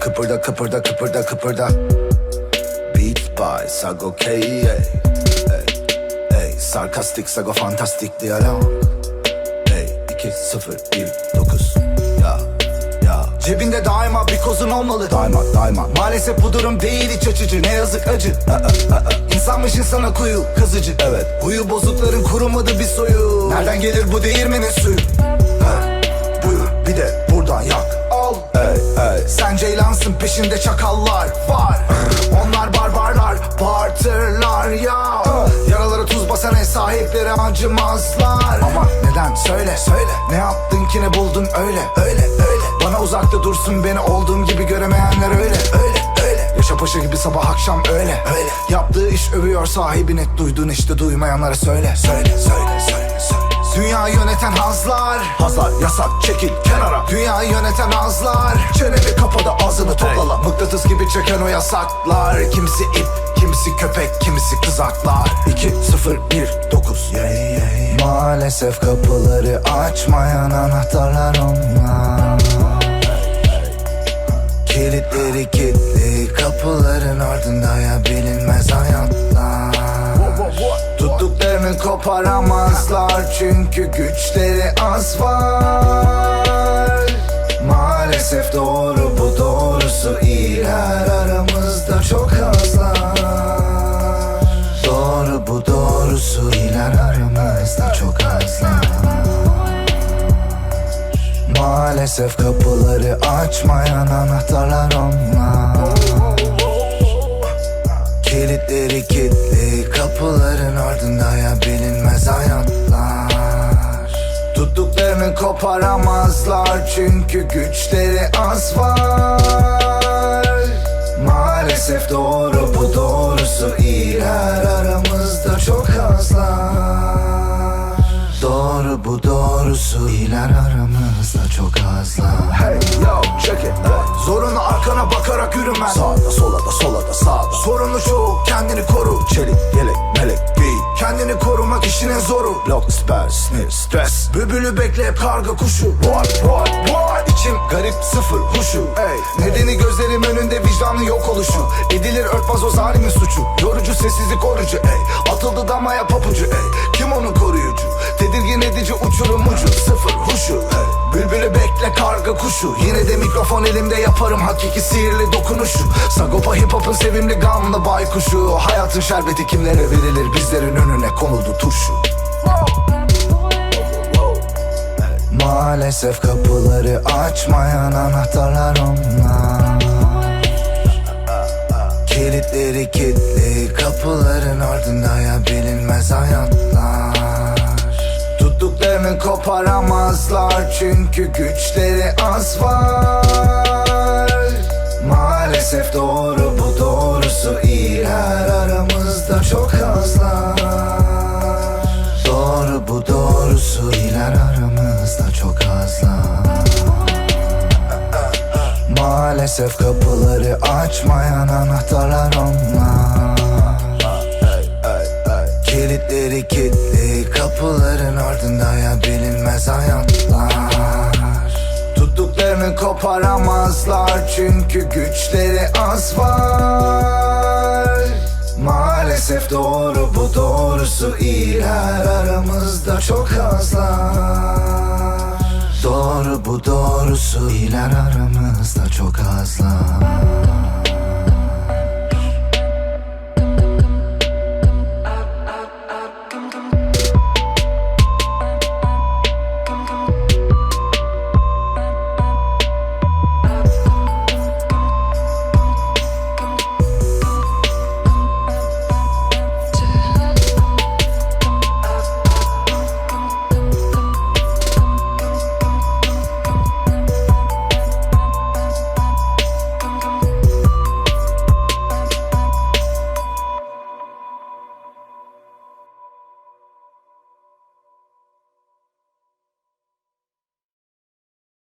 Kıpırda kıpırda kıpırda kıpırda. Beats by Sago K ey, ey, Sarkastik Sago fantastik diyalog. Ey 2019 Ya ya. Cebinde daima bir kozun olmalı. Daima daima. Maalesef bu durum değil hiç açıcı. Ne yazık acı. İnsanmış insana kuyu kazıcı. Evet. Huyu bozukların kurumadı bir soyu. Nereden gelir bu değirmenin suyu? Ha, Buyur bir de buradan yak. Al. Ey, ey. Sen ceylansın peşinde çakallar var. Onlar barbarlar partırlar ya. Yaralara tuz basan ev sahipleri acımazlar. Ama neden? Söyle söyle. Ne yaptın ki ne buldun? Öyle öyle öyle. Bana uzakta dursun beni olduğum gibi göremeyenler öyle öyle öyle. Yaşa paşa gibi sabah akşam öyle öyle. Yaptığı iş övüyor sahibini Duyduğun işte duymayanlara söyle. Söyle söyle söyle söyle Dünyayı yöneten hazlar. Hazlar yasak çekil kenara. Dünyayı yöneten hazlar. Çeneni kapada ağzını toplala Mıknatıs gibi çeken o yasaklar. Kimisi ip, kimisi köpek, kimisi kızaklar. 2 0 1 9 Maalesef kapıları açmayan anahtarlar onlar. Kilitleri kilitli kapıların ardında ya bilinmez hayatlar Tuttuklarını koparamazlar çünkü güçleri az var. Maalesef doğru bu doğrusu iyiler aramızda çok azlar. Doğru bu doğrusu iyiler aramızda çok azlar. Maalesef kapıları açmayan anahtarlar onlar. Kilitleri kilitli kapıların ardında ya bilinmez hayatlar. Tuttuklarını koparamazlar çünkü güçleri az var. Maalesef doğru bu doğrusu iyiler aramızda çok azlar. Doğru bu doğrusu iyiler aramızda çok azlar. Hey yo check it. Zorunu arkana bakarak yürümen. Sağda sola da sola da sağda. Sorunu çoğu kendini koru Çelik Lock siper sinir stres Bülbülü bekle karga kuşu. What what what? İçim garip sıfır huşu. Ey Nedeni gözlerim önünde vicdanı yok oluşu. Edilir örtmez o zalimin suçu. Yorucu sessizlik orucu ey Atıldı damaya papucu. Ey Kim onun koruyucu? Tedirgin edici uçurum ucu. Sıfır huşu. Ey Bülbülü bekle karga kuşu. Yine de mikrofon elimde yaparım hakiki sihirli dokunuşu. Sagopa hip hop'un sevimli gamlı baykuşu. Hayatın şerbeti kimlere verilir? Bizlerin önüne Maalesef kapıları açmayan anahtarlar onlar. Kilitleri kilitli kapıların ardında ya bilinmez hayatlar. Tuttuklarını koparamazlar çünkü güçleri az var. Maalesef doğru bu doğrusu iyiler aramızda çok azlar çok azlar Maalesef kapıları açmayan anahtarlar onlar. Kilitleri kilitli kapıların ardında ya bilinmez hayatlar. Tuttuklarını koparamazlar çünkü güçleri az var doğrusu iyiler aramızda çok azlar. Doğru bu doğrusu iyiler aramızda çok azlar